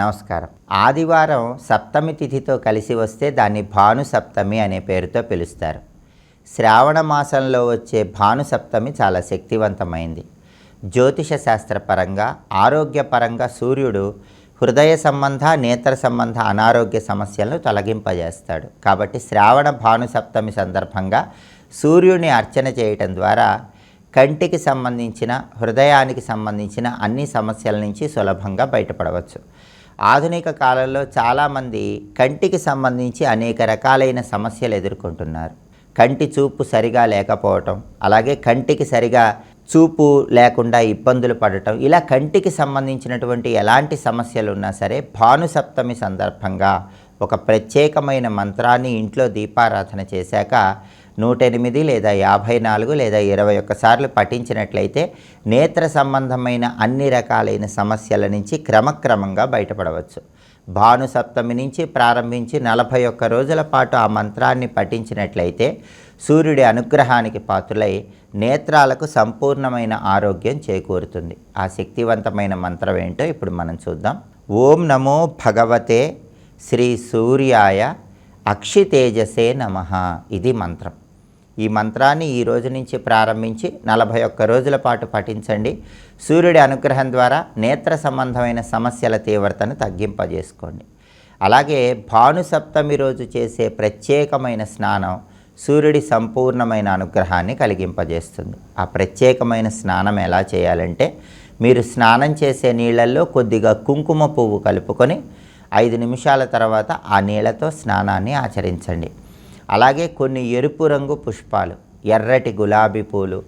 నమస్కారం. ఆదివారం సప్తమి తిథితో కలిసి వస్తే దాన్ని భాను సప్తమి అనే పేరుతో పిలుస్తారు. శ్రావణ మాసంలో వచ్చే భాను సప్తమి చాలా శక్తివంతమైంది. జ్యోతిష శాస్త్రపరంగా ఆరోగ్యపరంగా సూర్యుడు హృదయ సంబంధ నేత్ర సంబంధ అనారోగ్య సమస్యలను తొలగింపజేస్తాడు. కాబట్టి శ్రావణ భాను సప్తమి సందర్భంగా సూర్యుడిని అర్చన చేయటం ద్వారా కంటికి సంబంధించిన హృదయానికి సంబంధించిన అన్ని సమస్యల నుంచి సులభంగా బయటపడవచ్చు. ఆధునిక కాలంలో చాలామంది కంటికి సంబంధించి అనేక రకాలైన సమస్యలు ఎదుర్కొంటున్నారు. కంటి చూపు సరిగా లేకపోవటం అలాగే కంటికి సరిగా చూపు లేకుండా ఇబ్బందులు పడటం ఇలా కంటికి సంబంధించినటువంటి ఎలాంటి సమస్యలు ఉన్నా సరే భానుసప్తమి సందర్భంగా ఒక ప్రత్యేకమైన మంత్రాన్ని ఇంట్లో దీపారాధన చేశాక నూట ఎనిమిది లేదా యాభై నాలుగు లేదా ఇరవై ఒక్కసార్లు పఠించినట్లయితే నేత్ర సంబంధమైన అన్ని రకాలైన సమస్యల నుంచి క్రమక్రమంగా బయటపడవచ్చు. భాను సప్తమి నుంచి ప్రారంభించి నలభై ఒక్క రోజుల పాటు ఆ మంత్రాన్ని పఠించినట్లయితే సూర్యుడి అనుగ్రహానికి పాత్రులై నేత్రాలకు సంపూర్ణమైన ఆరోగ్యం చేకూరుతుంది. ఆ శక్తివంతమైన మంత్రం ఏంటో ఇప్పుడు మనం చూద్దాం. ఓం నమో భగవతే శ్రీ సూర్యాయ అక్షితేజసే నమ. ఇది మంత్రం. ఈ మంత్రాన్ని ఈ రోజు నుంచి ప్రారంభించి నలభై ఒక్క రోజుల పాటు పఠించండి. సూర్యుడి అనుగ్రహం ద్వారా నేత్ర సంబంధమైన సమస్యల తీవ్రతను తగ్గింపజేసుకోండి. అలాగే భాను సప్తమి రోజు చేసే ప్రత్యేకమైన స్నానం సూర్యుడి సంపూర్ణమైన అనుగ్రహాన్ని కలిగింపజేస్తుంది. ఆ ప్రత్యేకమైన స్నానం ఎలా చేయాలంటే మీరు స్నానం చేసే నీళ్ళల్లో కొద్దిగా కుంకుమ పువ్వు కలుపుకొని ఐదు నిమిషాల తర్వాత ఆ నీళ్ళతో స్నానాన్ని ఆచరించండి. అలాగే కొన్ని ఎరుపు రంగు పుష్పాలు ఎర్రటి గులాబీ పూలు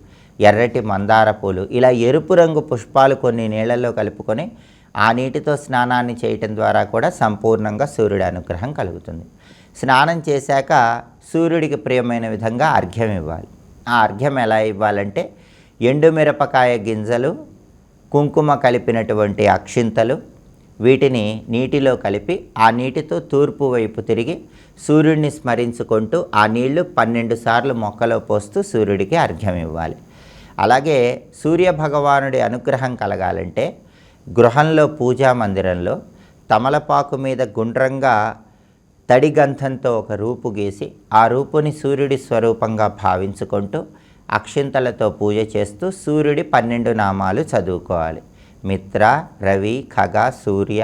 ఎర్రటి మందార పూలు ఇలా ఎరుపు రంగు పుష్పాలు కొన్ని నీళ్ళల్లో కలుపుకొని ఆ నీటితో స్నానాన్ని చేయటం ద్వారా కూడా సంపూర్ణంగా సూర్యుడి అనుగ్రహం కలుగుతుంది. స్నానం చేశాక సూర్యుడికి ప్రియమైన విధంగా అర్ఘ్యం ఇవ్వాలి. ఆ అర్ఘ్యం ఎలా ఇవ్వాలంటే ఎండుమిరపకాయ గింజలు కుంకుమ కలిపినటువంటి అక్షింతలు వీటిని నీటిలో కలిపి ఆ నీటితో తూర్పు వైపు తిరిగి సూర్యుడిని స్మరించుకుంటూ ఆ నీళ్ళు పన్నెండు సార్లు మొక్కలో పోస్తూ సూర్యుడికి అర్ఘ్యం ఇవ్వాలి. అలాగే సూర్య భగవానుడి అనుగ్రహం కలగాలంటే గృహంలో పూజా మందిరంలో తమలపాకు మీద గుండ్రంగా తడి గంధంతో ఒక రూపు గీసి ఆ రూపుని సూర్యుడి స్వరూపంగా భావించుకుంటూ అక్షింతలతో పూజ చేస్తూ సూర్యుడి పన్నెండు నామాలు చదువుకోవాలి. మిత్ర రవి ఖగ సూర్య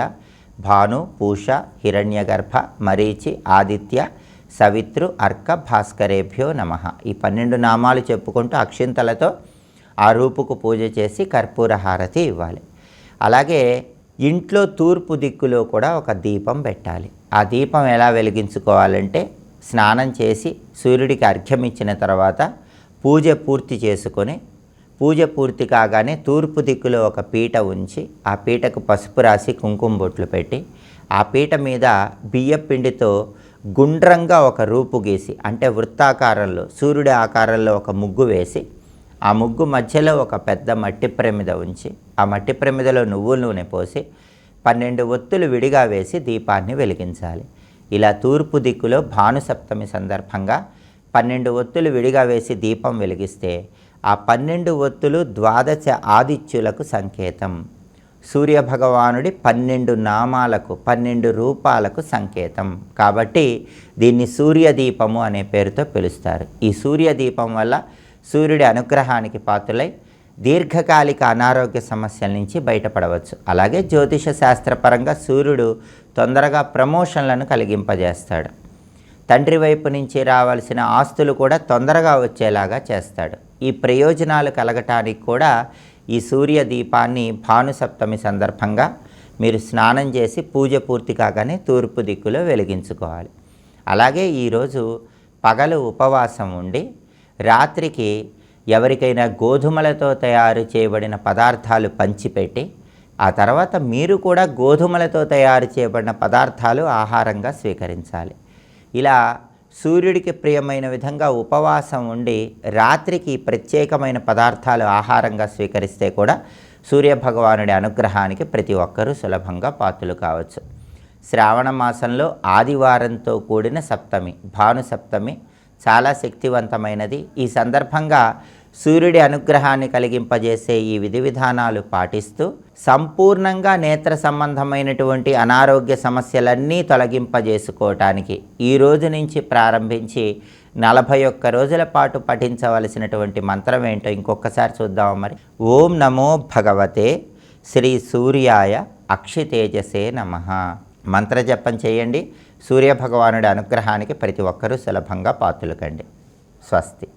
భాను పూష హిరణ్యగర్భ మరీచి ఆదిత్య సవిత్రు అర్క భాస్కరేభ్యో నమ. ఈ పన్నెండు నామాలు చెప్పుకుంటూ అక్షింతలతో ఆ రూపుకు పూజ చేసి కర్పూర హారతి ఇవ్వాలి. అలాగే ఇంట్లో తూర్పు దిక్కులో కూడా ఒక దీపం పెట్టాలి. ఆ దీపం ఎలా వెలిగించుకోవాలంటే స్నానం చేసి సూర్యుడికి అర్ఘ్యం ఇచ్చిన తర్వాత పూజ పూర్తి చేసుకొని పూజ పూర్తి కాగానే తూర్పు దిక్కులో ఒక పీట ఉంచి ఆ పీటకు పసుపు రాసి కుంకుమ బొట్లు పెట్టి ఆ పీట మీద బియ్య పిండితో గుండ్రంగా ఒక రూపు గీసి అంటే వృత్తాకారంలో సూర్యుడి ఆకారంలో ఒక ముగ్గు వేసి ఆ ముగ్గు మధ్యలో ఒక పెద్ద మట్టి ప్రమిద ఉంచి ఆ మట్టి ప్రమిదలో నువ్వుల నూనె పోసి పన్నెండు ఒత్తులు విడిగా వేసి దీపాన్ని వెలిగించాలి. ఇలా తూర్పు దిక్కులో భానుసప్తమి సందర్భంగా పన్నెండు ఒత్తులు విడిగా వేసి దీపం వెలిగిస్తే ఆ పన్నెండు ఒత్తులు ద్వాదశ ఆదిత్యులకు సంకేతం. సూర్యభగవానుడి పన్నెండు నామాలకు పన్నెండు రూపాలకు సంకేతం. కాబట్టి దీన్ని సూర్యదీపము అనే పేరుతో పిలుస్తారు. ఈ సూర్యదీపం వల్ల సూర్యుడి అనుగ్రహానికి పాత్రులై దీర్ఘకాలిక అనారోగ్య సమస్యల నుంచి బయటపడవచ్చు. అలాగే జ్యోతిష శాస్త్రపరంగా సూర్యుడు తొందరగా ప్రమోషన్లను కలిగింపజేస్తాడు. తండ్రి వైపు నుంచి రావాల్సిన ఆస్తులు కూడా తొందరగా వచ్చేలాగా చేస్తాడు. ఈ ప్రయోజనాలు కలగటానికి కూడా ఈ సూర్య దీపాన్ని భానుసప్తమి సందర్భంగా మీరు స్నానం చేసి పూజ పూర్తి కాగానే తూర్పు దిక్కులో వెలిగించుకోవాలి. అలాగే ఈరోజు పగలు ఉపవాసం ఉండి రాత్రికి ఎవరికైనా గోధుమలతో తయారు చేయబడిన పదార్థాలు పంచిపెట్టి ఆ తర్వాత మీరు కూడా గోధుమలతో తయారు చేయబడిన పదార్థాలు ఆహారంగా స్వీకరించాలి. ఇలా సూర్యుడికి ప్రియమైన విధంగా ఉపవాసం ఉండి రాత్రికి ప్రత్యేకమైన పదార్థాలు ఆహారంగా స్వీకరిస్తే కూడా సూర్యభగవానుడి అనుగ్రహానికి ప్రతి ఒక్కరూ సులభంగా పాత్రలు కావచ్చు. శ్రావణ మాసంలో ఆదివారంతో కూడిన సప్తమి భాను సప్తమి చాలా శక్తివంతమైనది. ఈ సందర్భంగా సూర్యుడి అనుగ్రహాన్ని కలిగింపజేసే ఈ విధి విధానాలు పాటిస్తూ సంపూర్ణంగా నేత్ర సంబంధమైనటువంటి అనారోగ్య సమస్యలన్నీ తొలగింపజేసుకోవటానికి ఈ రోజు నుంచి ప్రారంభించి నలభై ఒక్క రోజుల పాటు పఠించవలసినటువంటి మంత్రం ఏంటో ఇంకొకసారి చూద్దాం మరి. ఓం నమో భగవతే శ్రీ సూర్యాయ అక్షితేజసే నమ. మంత్రజపం చేయండి. సూర్యభగవానుడి అనుగ్రహానికి ప్రతి ఒక్కరూ సులభంగా పాతులకండి స్వస్తి.